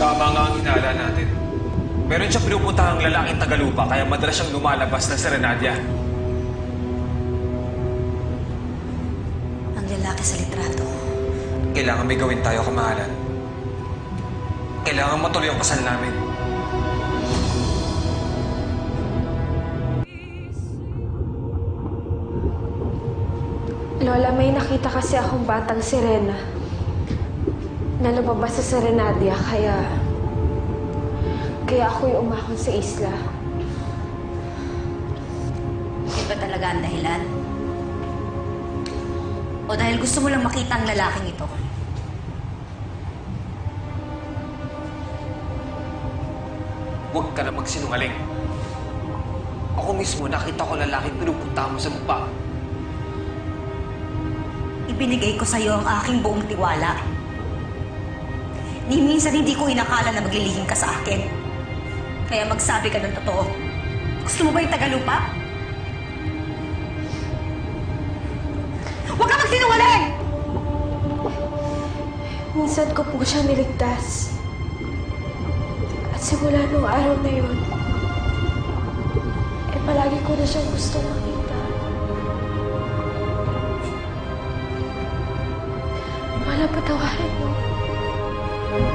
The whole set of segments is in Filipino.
Tama nga ang hinala natin. Meron siya pinupuntahang lalaking Tagalupa kaya madalas siyang lumalabas na Serenadia. Ang lalaki sa litrato. Kailangan may gawin tayo, kamahalan. Kailangan matuloy ang kasal namin. Lola, may nakita kasi akong batang sirena na lumabas sa Serenadia, kaya... Kaya ako'y umahon sa isla. Ba talaga ang dahilan? O dahil gusto mo lang makita ang lalaking ito? Huwag ka na magsinungaling. Ako mismo nakita ko lalaking pinupunta mo sa lupa. Ibinigay ko sa'yo ang aking buong tiwala. Ni minsan hindi ko inakala na maglilihim ka sa akin. Kaya magsabi ka ng totoo. Gusto mo ba yung Tagalupa? Huwag ka magsinungaling! Minsan ko po siya niligtas. At simula nung araw na yun, eh palagi ko na siyang gusto makita. Wala patawarin mo. Ganyan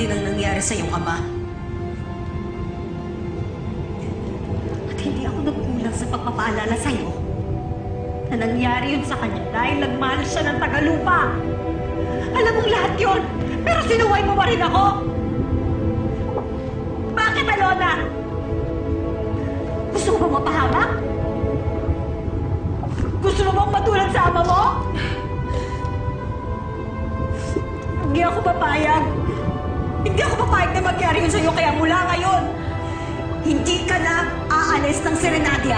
din ang nangyari sa iyong ama. At hindi ako nagkulang sa pagpapaalala sa iyo na nangyari yun sa kanya dahil nagmahal siya ng Tagalupa. Alam mong lahat yun, pero sinuway mo pa rin ako. Bakit, Alona? Gusto mo bang mapahamak? Gusto mo bang matulad sa ama mo? Hindi ako papayag. Hindi ako papayag na mangyari yun sa'yo, kaya mula ngayon, hindi ka na aalis ng Serenadia.